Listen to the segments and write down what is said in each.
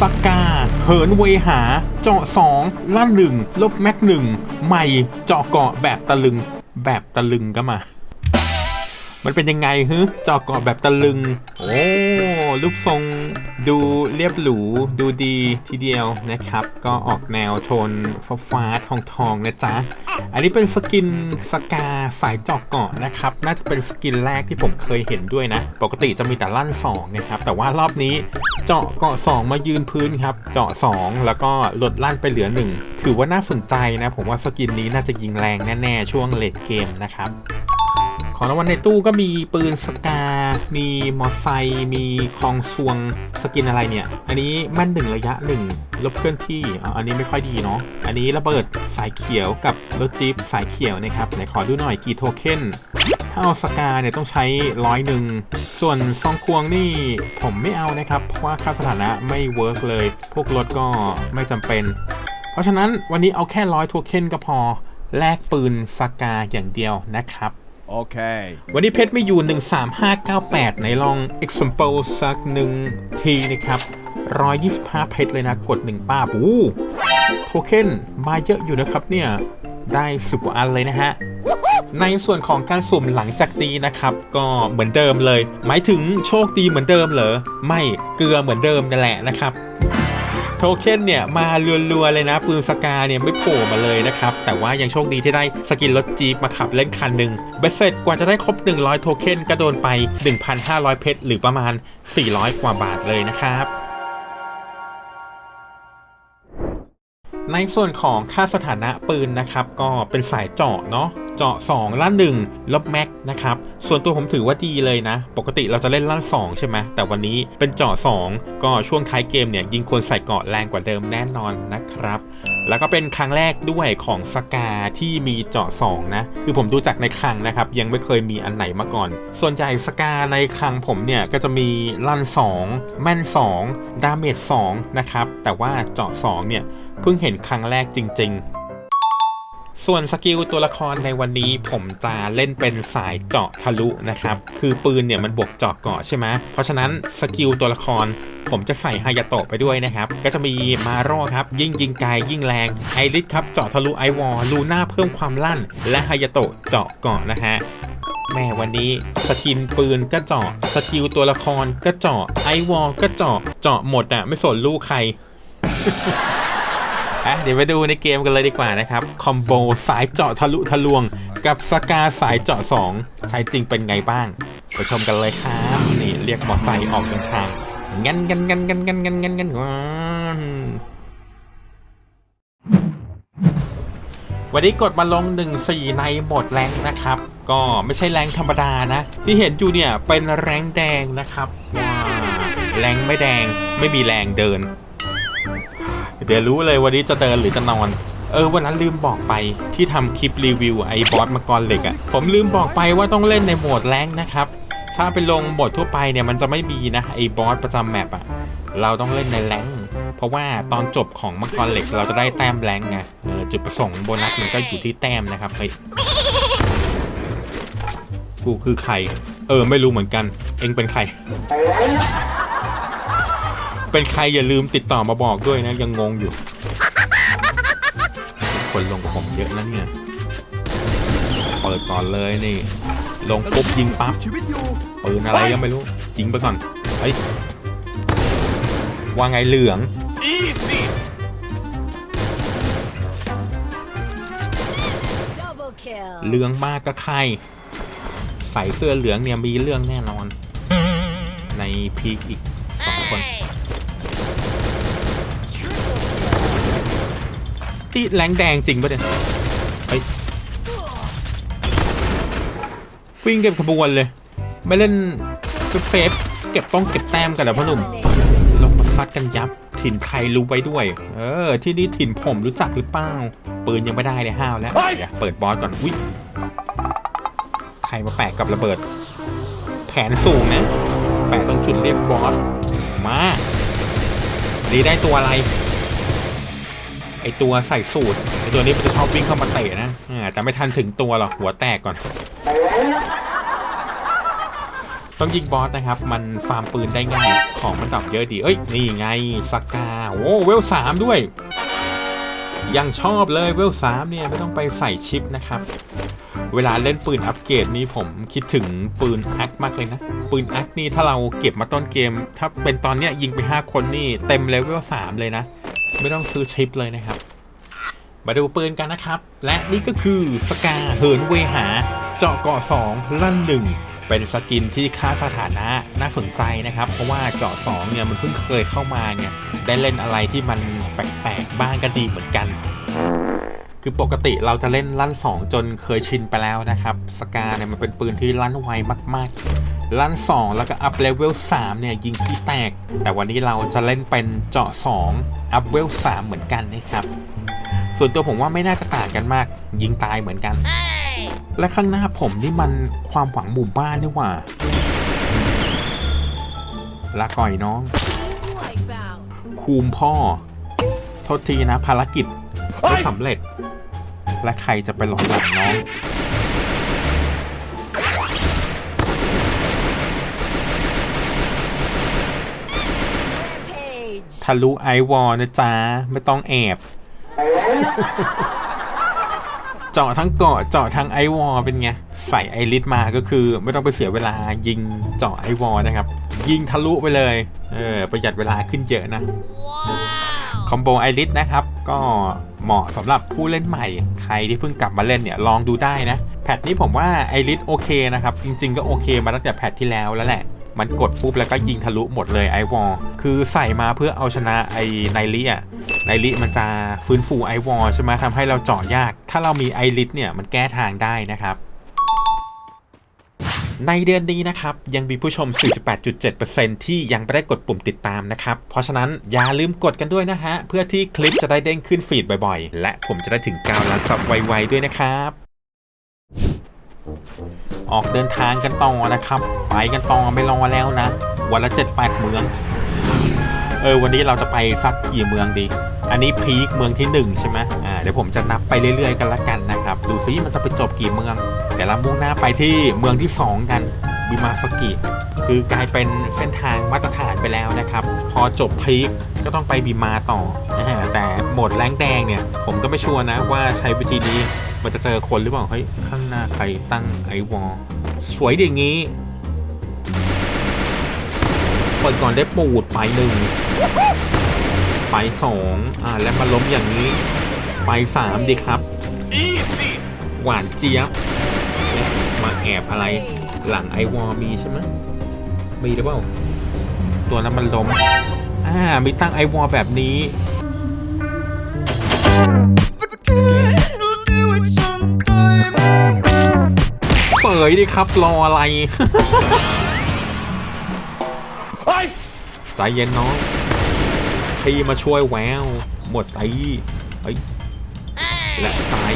สกา เหินเวหา เจาะสองลั่นหนึ่งลบแม็กหนึ่งใหม่เจาะเกาะแบบตะลึง แบบตะลึงก็มา มันเป็นยังไงฮึเจาะเกาะแบบตะลึง โอ้ รูปทรงดูเรียบหรูดูดีทีเดียวนะครับ ก็ออกแนวโทนฟ้าฟ้าทองทองนะจ๊ะ อันนี้เป็นสกินสกาสายเจาะเกาะนะครับ น่าจะเป็นสกินแรกที่ผมเคยเห็นด้วยนะ ปกติจะมีแต่ลั่น2นะครับ แต่ว่ารอบนี้เจาะเกาะ2มายืนพื้นครับ เจาะ 2 แล้วก็ลดลั่นไปเหลือ 1 ถือว่าน่าสนใจนะ ผมว่าสกินนี้น่าจะยิงแรงแน่ ๆ ช่วงเลดเกมนะครับ ของรางวัลในตู้ก็มีปืนสกา มีมอไซค์มีคลองซวงสกินอะไรเนี่ย อันนี้แม่นหนึ่งระยะหนึ่งลบเคลื่อนที่อันนี้ไม่ค่อยดีเนาะ อันนี้ระเบิดสายเขียวกับรถจี๊ปสายเขียวนะครับไหนขอดูหน่อยกี่โทเค็นถ้าเอาสกาเนี่ยต้องใช้ร้อยหนึ่ง ส่วนซองควงนี่ผมไม่เอานะครับ เพราะว่าค่าสถานะไม่เวิร์กเลย พวกรถก็ไม่จำเป็น เพราะฉะนั้นวันนี้เอาแค่ร้อยโทเค็นก็พอแลกปืนสกาอย่างเดียวนะครับ Okay. วันนี้เพชรไม่อยู่ 13598 ไหนลอง example สักหนึ่งทีนะครับ 125 เพชรเลยนะ กด 1 ป้าบอู้โทเค็นมาเยอะอยู่นะครับเนี่ย ได้สิบกว่าอันเลยนะฮะ ในส่วนของการสุ่มหลังจากตีนะครับ ก็เหมือนเดิมเลย หมายถึงโชคดีเหมือนเดิมเหรอ ไม่เกลือเหมือนเดิมนั่นแหละนะครับ เค็นเนี่ยมาลัวๆเลยนะ ปืนสกาเนี่ยไม่โผล่มาเลยนะครับ แต่ว่ายังโชคดีที่ได้สกินรถจี๊ปมาขับเล่นคันหนึ่งเบสเสร็จกว่าจะได้ครบ 100 โทเค็นก็โดนไป 1,500 เพชรหรือประมาณ 400 กว่าบาทเลยนะครับ ในส่วนของค่าสถานะปืนนะครับก็เป็นสายเจาะเนาะเจาะ 2 ลั่น1ลบแม็กนะครับส่วนตัวผมถือว่าดีเลยนะ ปกติเราจะเล่นลั่น 2 ใช่ไหมแต่วันนี้เป็นเจาะ 2 ก็ช่วงท้ายเกมเนี่ยยิงคนใส่เกาะแรงกว่าเดิมแน่นอนนะครับ แล้วก็เป็นครั้งแรกด้วยของสกาที่มีเจาะ 2 นะ คือผมดูจากในคลังนะครับ ยังไม่เคยมีอันไหนมาก่อน ส่วนใหญ่สกาในคลังผมเนี่ยก็จะมีลั่น 2 แม่น 2 ดาเมจ2นะครับแต่ว่าเจาะ 2 เนี่ย เพิ่งเห็นครั้งแรกจริง ๆ ส่วนสกิลตัวละครในวันนี้ผมจะเล่นเป็นสายเจาะทะลุนะครับ คือปืนเนี่ยมันบวกเจาะเกาะใช่ไหมเพราะฉะนั้นสกิลตัวละครผมจะใส่ฮายาโตะไปด้วยนะครับ ก็จะมีมาโร่ครับ ยิ่งยิงไกลยิ่งแรงไอริสครับเจาะทะลุไอวอลลูน่าเพิ่มความลั่น และฮายาโตะเจาะเกาะนะฮะแม่วันนี้สกินปืนก็เจาะสกิลตัวละครก็เจาะไอวอลก็เจาะเจาะหมดอะไม่สนลูกใคร อะเดี๋ยวไปดูในเกมกันเลยดีกว่านะครับ คอมโบสายเจาะทะลุทะลวง กับสกาสายเจาะ 2 ใช้จริงเป็นไงบ้าง ไปชมกันเลยครับ นี่เรียกมอไซค์ออกเดินทาง งั้นงั้นงั้นงั้นงั้นงั้นงั้นงั้นว้านวันนี้กดมาลง 1-4 ในหมดแรงนะครับ ก็ไม่ใช่แรงธรรมดานะ ที่เห็นอยู่เนี่ยเป็นแรงแดงนะครับว้าแรงไม่แดงไม่มีแรงเดิน เดี๋ยวรู้เลยวันนี้จะเดินหรือจะนอน เออวันนั้นลืมบอกไปที่ทำคลิปรีวิวไอ้บอสมังกรเหล็กอะ่ะผมลืมบอกไปว่าต้องเล่นในโหมดแรงนะครับ ถ้าไปลงโหมดทั่วไปเนี่ยมันจะไม่มีนะไอ้บอสประจำแมปอะ่ะเราต้องเล่นในแรงเพราะว่าตอนจบของมังกรเหล็กเราจะได้แต้มแรงไงจุดประสงค์โบนัสมันก็อยู่ที่แต้มนะครับเฮ้ยกูคือใคร เออไม่รู้เหมือนกัน เองเป็นใคร เป็นใครอย่าลืมติดต่อมาบอกด้วยนะ ยังงงอยู่ คนลงกับผมเยอะนะเนี่ยเปิดก่อนเลยนี่ ลงปุ๊บยิงปั๊บปืนอะไรก็ไม่รู้ยิงไปก่อนเฮ้ยว่าไงเหลือง Easy. Double kill. เหลืองมากก็ใคร ใส่เสื้อเหลืองเนี่ยมีเรื่องแน่นอน ในพีคอีก ตีแรงแดงจริงปะเนี่ยเฮ้ยวิ่งเก็บขบวนเลย ไม่เล่นเซฟๆเก็บต้องเก็บแต้มกันเหรอพ่อหนุ่มลงมาซัดกันยับถิ่นใครรู้ไว้ด้วย เออ ที่นี่ถิ่นผมรู้จักหรือเปล่าปืนยังไม่ได้เลยห้าวแล้วเดี๋ยวเปิดบอสก่อนอุ้ยใครมาแปะกับระเบิด แผนสูงนะแปะตรงจุดเรียกบอสมาดีได้ตัวอะไร ไอตัวใส่สูตรไอตัวนี้มันจะชอบวิ่งเข้ามาเตะนะอ่าแต่ไม่ทันถึงตัวหรอกหัวแตกก่อน ต้องยิงบอสนะครับ มันฟาร์มปืนได้ง่าย ของมันดรอปเยอะดี เอ้ย นี่ไงสกาโอ้เวลสามด้วย ยังชอบเลยเวลสามเนี่ยไม่ต้องไปใส่ชิปนะครับ เวลาเล่นปืนอัปเกรดนี่ผมคิดถึงปืนแอคมากเลยนะ ปืนแอคนี่ถ้าเราเก็บมาต้นเกม ถ้าเป็นตอนเนี้ยยิงไป 5 คนนี่เต็มเลเวล3เลยนะ ไม่ต้องซื้อชิปเลยนะครับ มาดูปืนกันนะครับ และนี่ก็คือสกาเหินเวหา เจาะเกาะ2ลั่นหนึ่งเป็นสกินที่ค่าสถานะน่าสนใจนะครับ เพราะว่าเจาะ2เนี่ยมันเพิ่งเคยเข้ามาไงได้เล่นอะไรที่มันแปลกๆบ้างก็ดีเหมือนกัน คือปกติเราจะเล่นลั่น 2 จนเคยชินไปแล้วนะครับ สกาเนี่ยมันเป็นปืนที่ลั่นไวมาก ๆ ลั่น2 แล้วก็อัพเลเวล3เนี่ยยิงที่แตก แต่วันนี้เราจะเล่นเป็นเจาะ 2 อัพเวล3เหมือนกันนะครับ ส่วนตัวผมว่าไม่น่าจะต่างกันมาก ยิงตายเหมือนกัน และข้างหน้าผมนี่มันความหวังหมู่บ้านนี่หว่าลาก่อยน้อง คูมพ่อ โทษทีนะภารกิจไม่สำเร็จ และใครจะไปหลอกหลังน้อง ทะลุไอวอลนะจ๊ะ ไม่ต้องแอบ เจาะทั้งเกาะเจาะทั้งไอวอลเป็นไง ใส่ไอริสมาก็คือ ไม่ต้องไปเสียเวลายิงเจาะไอวอลนะครับ ยิงทะลุไปเลย เออ ประหยัดเวลาขึ้นเยอะนะคอมโบไอริสนะครับ ก็เหมาะสำหรับผู้เล่นใหม่ ใครที่เพิ่งกลับมาเล่นเนี่ยลองดูได้นะ แพทนี้ผมว่าไอริสโอเคนะครับ จริง ๆ ก็โอเคมาตั้งแต่แพทที่แล้วแล้วแหละ มันกดปุ๊บแล้วก็ยิงทะลุหมดเลยไอวอลคือใส่มาเพื่อเอาชนะไอไนลิอะไนลิมันจะฟื้นฟูไอวอลใช่ไหมทำให้เราเจาะยาก ถ้าเรามีไอริสเนี่ยมันแก้ทางได้นะครับในเดือนนี้นะครับยังมีผู้ชม 48.7%ที่ยังไม่ได้กดปุ่มติดตามนะครับเพราะฉะนั้นอย่าลืมกดกันด้วยนะฮะเพื่อที่คลิปจะได้เด้งขึ้นฟีดบ่อยๆ และผมจะได้ถึง9ล้านซับไวๆด้วยนะครับ ออกเดินทางกันต่อนะครับ ไปกันต่อไม่รอแล้วนะ วันละ7-8เมือง เออวันนี้เราจะไปสักกี่เมืองดี อันนี้พีคเมืองที่ 1 ใช่ไหมอ่าเดี๋ยวผมจะนับไปเรื่อยๆกันละกันนะครับ ดูซิมันจะไปจบกี่เมืองเดี๋ยวเรามุ่งหน้าไปที่เมืองที่ 2 กันบิมาสกิคือกลายเป็นเส้นทางมาตรฐานไปแล้วนะครับ พอจบพีคก็ต้องไปบิมาต่อนะฮะแต่โหมดแรงแดงเนี่ย ผมก็ไม่ชัวร์นะว่าใช้วิธีนี้ มันจะเจอคนหรือเปล่าเฮ้ยข้างหน้าใครตั้งไอวอลสวยดีอย่างงี้เปิดก่อนได้ปูดไปหนึ่งไปสองอ่าแล้วมาล้มอย่างนี้ ไปสามดีครับ หวานเจี๊ยบและมาแอบอะไรหลังไอวอลมีใช่ไหมมีหรือเปล่า ตัวนั้นมันล้มอ่ามีตั้งไอวอลแบบนี้ เปิดดิครับรออะไร ใจเย็นน้องพี่มาช่วยแวว หมดไอ้เฮ้ยและซ้าย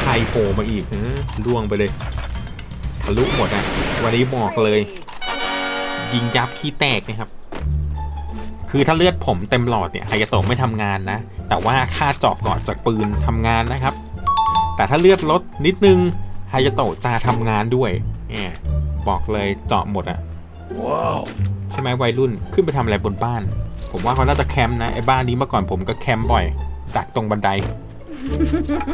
ใครโผล่มาอีกฮะล่วงไปเลย ทะลุหมดอะ วันนี้บอกเลย ยิงยับขี้แตกนะครับ คือถ้าเลือดผมเต็มหลอดเนี่ยไฮยาโตะไม่ทำงานนะ แต่ว่าค่าเจาะเกาะจากปืนทำงานนะครับ แต่ถ้าเลือดลดนิดนึง ไฮยาโตะจะทำงานด้วยเนี่ยบอกเลยเจาะหมดอะใช่ไหมวัยรุ่นขึ้นไปทำอะไรบนบ้าน ผมว่าเขาน่าจะแคมป์นะไอ้บ้านนี้เมื่อก่อนผมก็แคมป์บ่อย ดักตรงบันได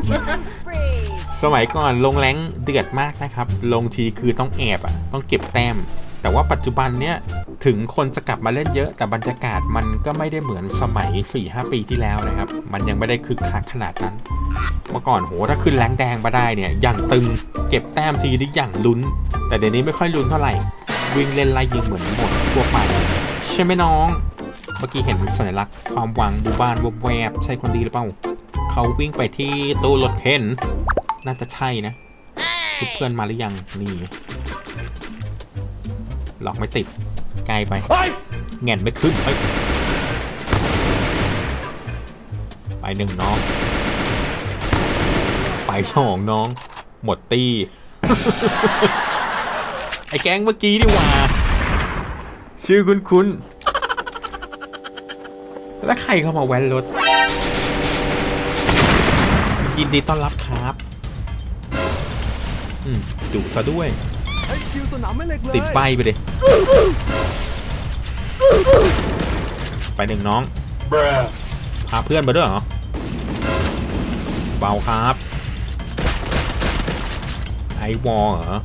Killing spree. สมัยก่อนลงแรงเดือดมากนะครับ ลงทีคือต้องแอบอะต้องเก็บแต้ม แต่ว่าปัจจุบันเนี้ยถึงคนจะกลับมาเล่นเยอะ แต่บรรยากาศมันก็ไม่ได้เหมือนสมัย 4-5 ปีที่แล้วนะครับ มันยังไม่ได้คึกคักขนาดนั้น เมื่อก่อนโหถ้าขึ้นแรงแดงมาได้เนี่ยอย่างตึงเก็บแต้มทีนี่อย่างลุ้น แต่เดี๋ยวนี้ไม่ค่อยลุ้นเท่าไหร่ วิ่งเล่นไล่ยิงเหมือนหมดทั่วไป ใช่ไหมน้อง เมื่อกี้เห็นสัญลักษณ์ความหวังบูบ้านแวบใช่คนดีหรือเปล่าเขาวิ่งไปที่ตู้รถเข็นน่าจะใช่นะเพื่อนมาหรือยังนี่ หลอกไม่ติดไกลไปแง่นไม่ขึ้นไปไปหนึ่งน้อง ไปสองน้อง หมดตีไอ้แก๊งเมื่อกี้ดีกว่า ชื่อคุณคุณแล้วใครเข้ามาแว้นรถ ยินดีต้อนรับครับ อืมดุซะด้วยเฮ้ย คิวสนามไม่เหล็กเลยติดใบไปดิไปหนึ่งน้อง พาเพื่อนมาด้วยเหรอ เบาครับ ไอวอลเหรอ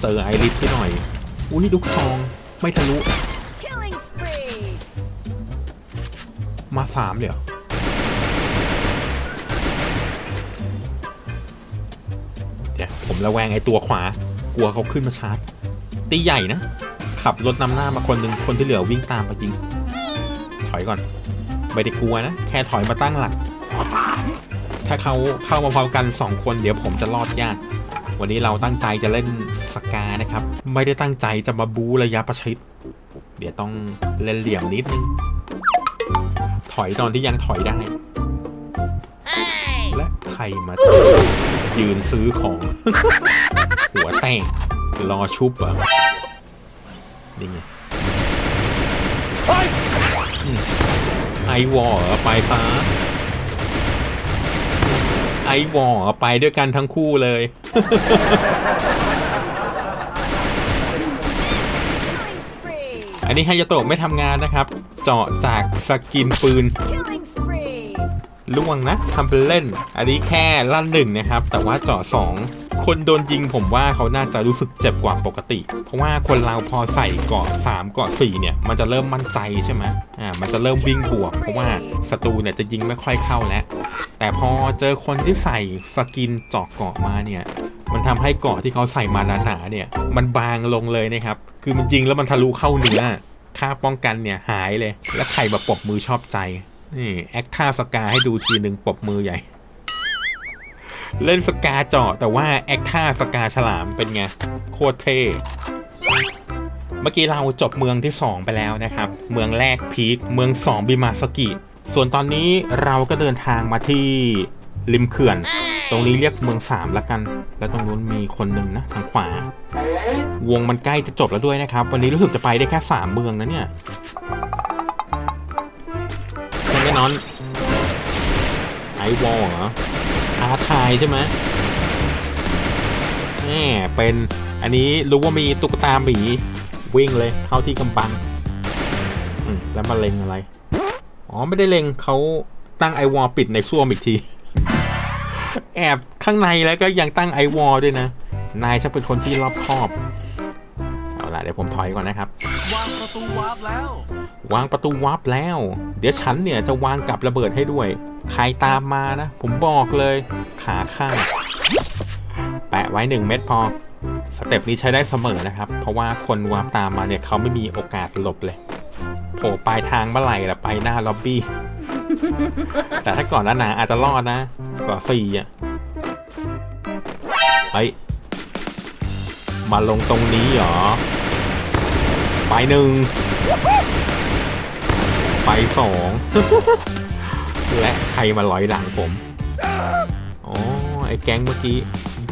เจอไอริฟที่หน่อยอุ้ยลูกซอง ไม่ทะลุ Killing spree. มาสามเลยเหรอ ผมระแวงไอ้ตัวขวา กลัวเขาขึ้นมาชาร์จ ตีใหญ่นะ ขับรถนำหน้ามาคนหนึ่งคนที่เหลือวิ่งตามมาจริง ถอยก่อน ไม่ได้กลัวนะ แค่ถอยมาตั้งหลัก ถ้าเขาเข้ามาพร้อมกันสองคนเดี๋ยวผมจะรอดยาก วันนี้เราตั้งใจจะเล่นสกานะครับ ไม่ได้ตั้งใจจะมาบูระยะประชิด เดี๋ยวต้องเล่นเหลี่ยมนิดนึง ถอยตอนที่ยังถอยได้ และใครมา ยืนซื้อของ หัวแตกรอชุบเหรอะนี่ไงอืมไอวอลเหรอไปฟ้า ไอวอลเหรอไปด้วยกันทั้งคู่เลย Killing spree. อันนี้ไฮยาโตะไม่ทำงานนะครับ เจาะจากสกินปืน Killing spree. ล่วงนะทำเป็นเล่น อันนี้แค่ลั่นหนึ่งนะครับ แต่ว่าเจาะสองคนโดนยิงผมว่าเขาน่าจะรู้สึกเจ็บกว่าปกติ เพราะว่าคนเราพอใส่เกาะ3เกาะ4เนี่ย มันจะเริ่มมั่นใจใช่ไหมอ่า มันจะเริ่มวิ่งบวก เพราะว่าศัตรูเนี่ยจะยิงไม่ค่อยเข้าแล้ว แต่พอเจอคนที่ใส่สกินเจาะเกาะมาเนี่ย มันทำให้เกาะที่เขาใส่มาหนาๆเนี่ย มันบางลงเลยนะครับ คือมันยิงแล้วมันทะลุเข้าเนื้อ ค่าป้องกันเนี่ยหายเลย แล้วใครมาปบมือชอบใจ นี่ แอคท่าสกาให้ดูทีหนึ่งปบมือใหญ่ เล่นสกาเจาะแต่ว่าแอคท่าสกาฉลามเป็นไง โคตรเท่ เมื่อกี้เราจบเมืองที่ 2 ไปแล้วนะครับ เมืองแรกพีคเมือง 2 บิมาสกิ ส่วนตอนนี้เราก็เดินทางมาที่ริมเขื่อน ตรงนี้เรียกเมือง 3 ละกัน แล้วตรงนู้นมีคนหนึ่งนะ ทางขวา วงมันใกล้จะจบแล้วด้วยนะครับ วันนี้รู้สึกจะไปได้แค่ 3 เมืองนะเนี่ย นอน ไอวอลเหรอท้าทายใช่ไหมแหมเป็นอันนี้รู้ว่ามีตุ๊กตาหมีวิ่งเลยเข้าที่กำบังแล้วมาเล็งอะไร อ๋อไม่ได้เล็งเขาตั้งไอวอลปิดในซ่วมอีกที แอบข้างในแล้วก็ยังตั้งไอวอลด้วยนะ นายช่างเป็นคนที่รอบคอบ ล่ะเดี๋ยวผมถอยก่อนนะครับ วางประตูวาร์ปแล้ว วางประตูวับแล้ว เดี๋ยวฉันเนี่ยจะวางกับระเบิดให้ด้วย ใครตามมานะ ผมบอกเลย ขาข้าง แปะไว้หนึ่งเม็ดพอ สเต็ปนี้ใช้ได้เสมอนะครับ เพราะว่าคนวาร์ปตามมาเนี่ยเขาไม่มีโอกาสหลบเลย โผล่ปลายทางเมื่อไหร่ละไปหน้าล็อบบี้ แต่ถ้าก่อนหน้าหนาอาจจะรอดนะกว่าฟรีอะเฮ้ยมาลงตรงนี้เหรอ ไปหนึ่งไปสองและใครมาลอยหลังผมอ๋อไอ้แก๊งเมื่อกี้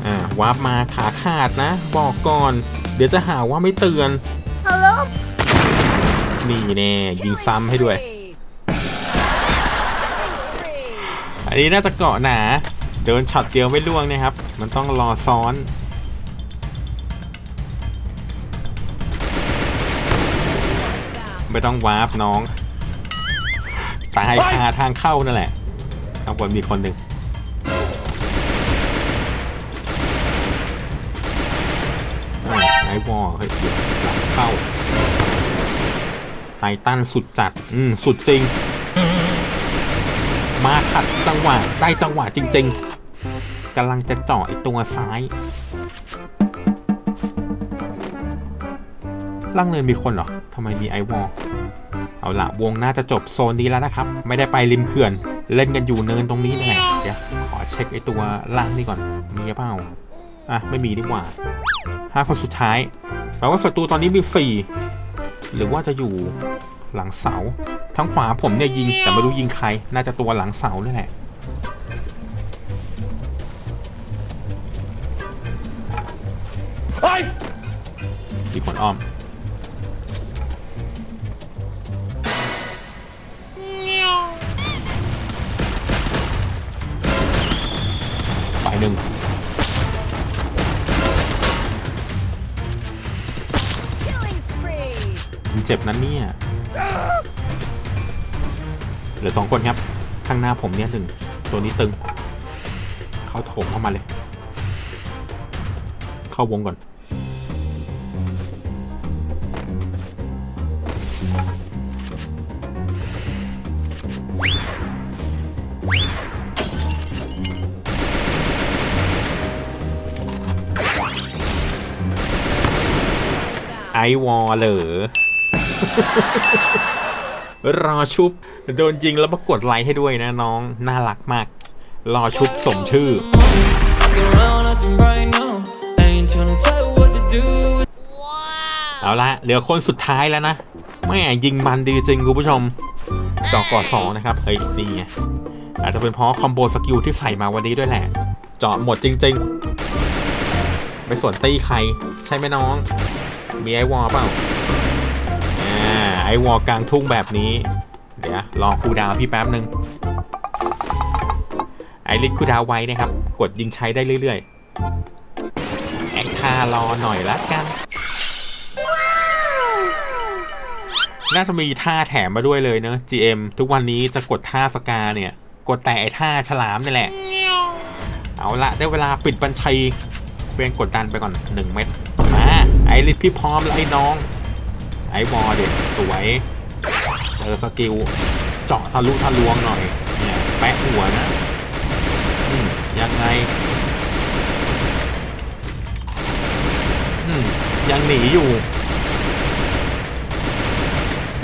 อ่าวาร์ปมาขาขาดนะ บอกก่อน เดี๋ยวจะหาว่าไม่เตือน Hello. นี่แน่ยิงซ้ำให้ด้วย Spree. Killing spree. อันนี้น่าจะเกาะหนา เดินช็อตเดียวไม่ล่วงนะครับ มันต้องรอซ้อน ไม่ต้องวาร์ปน้อง ตายคาทางเข้านั่นแหละข้างบนมีคนหนึ่งอ่าไอวอลเฮ้ยเดี๋ยวหลังเข้าไททันสุดจัด อืม สุดจริง มาขัดจังหวะ ได้จังหวะจริง ๆกำลังจะเจาะไอตัวซ้าย ล่างเนินมีคนเหรอทำไมมีไอวอลเอาละวงน่าจะจบโซนนี้แล้วนะครับ ไม่ได้ไปริมเขื่อน เล่นกันอยู่เนินตรงนี้นี่แหละเดี๋ยวขอเช็คไอตัวล่างนี่ก่อน มีหรือเปล่าอะไม่มีดีกว่าห้าคนสุดท้ายแปลว่าศัตรูตอนนี้มีสี่หรือว่าจะอยู่หลังเสาทางขวาผมเนี่ยยิงแต่ไม่รู้ยิงใคร น่าจะตัวหลังเสานี่แหละมีคนอ้อมึ่งมันเจ็บนั้นเนี่ยเหลือสองคนครับ ข้างหน้าผมเนี่ยหนึ่งตัวนี้ตึง เข้าโถงเข้ามาเลย เข้าวงก่อน ไอวอลเหรอรอชุบ โดนยิงแล้วมากดไลค์ให้ด้วยนะน้อง น่ารักมาก รอชุบสมชื่อ เอาละเหลือคนสุดท้ายแล้วนะแม่ยิงมันดีจริงคุณผู้ชมจอกอสองนะครับ เฮ้ย นี่ไง อาจจะเป็นเพราะคอมโบสกิลที่ใส่มาวันนี้ด้วยแหละ เจาะหมดจริง ๆ ไม่สนตีใคร ใช่ไหมน้อง มีไอวอลเปล่าอ่าไอวอลกลางทุ่งแบบนี้ เดี๋ยวรอคูดาวพี่แป๊บหนึ่งไอริสคูดาวไว้นะครับ กดยิงใช้ได้เรื่อยๆแอคทารอหน่อยละกันน่าจะมีท่าแถมมาด้วยเลยเนอะ GM ทุกวันนี้จะกดท่าสกาเนี่ย กดแต่ไอท่าฉลามนี่แหละ เอาละได้เวลาปิดบัญชีเวียนกดดันไปก่อน 1 เม็ดมา ไอริสพี่พร้อมแล้วไอ้น้อง ไอวอลเด็ดสวยเจอสกิลเจาะทะลุทะลวงหน่อย เนี่ยแปะหัวนะอืมยังไงอืมยังหนีอยู่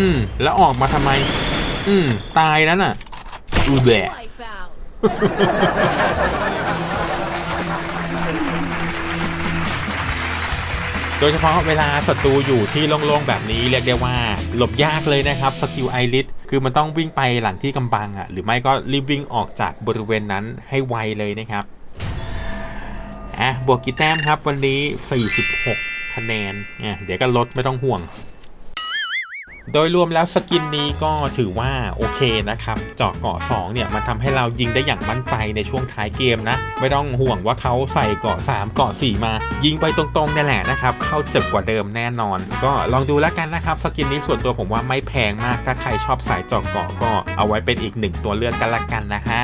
อืม แล้วออกมาทำไม อืม ตายแล้วน่ะ อูแบะ โดยเฉพาะเวลาศัตรูอยู่ที่โล่งๆแบบนี้เรียกได้ว่า หลบยากเลยนะครับสกิลไอริสคือมันต้องวิ่งไปหลังที่กำบังอะหรือไม่ก็รีบวิ่งออกจากบริเวณนั้นให้ไวเลยนะครับอะบวกกี่แต้มครับวันนี้ 46 คะแนนเนี่ยเดี๋ยวก็ลดไม่ต้องห่วง โดยรวมแล้วสกินนี้ก็ถือว่าโอเคนะครับเจาะเกาะ2เนี่ยมันทำให้เรายิงได้อย่างมั่นใจในช่วงท้ายเกมนะ ไม่ต้องห่วงว่าเขาใส่เกาะ 3 เกาะ 4 มา ยิงไปตรงๆนี่แหละนะครับ เข้าเจ็บกว่าเดิมแน่นอน ก็ลองดูแล้วกันนะครับ สกินนี้ส่วนตัวผมว่าไม่แพงมาก ถ้าใครชอบสายเจาะเกาะก็เอาไว้เป็นอีกหนึ่งตัวเลือกกันละกันนะฮะ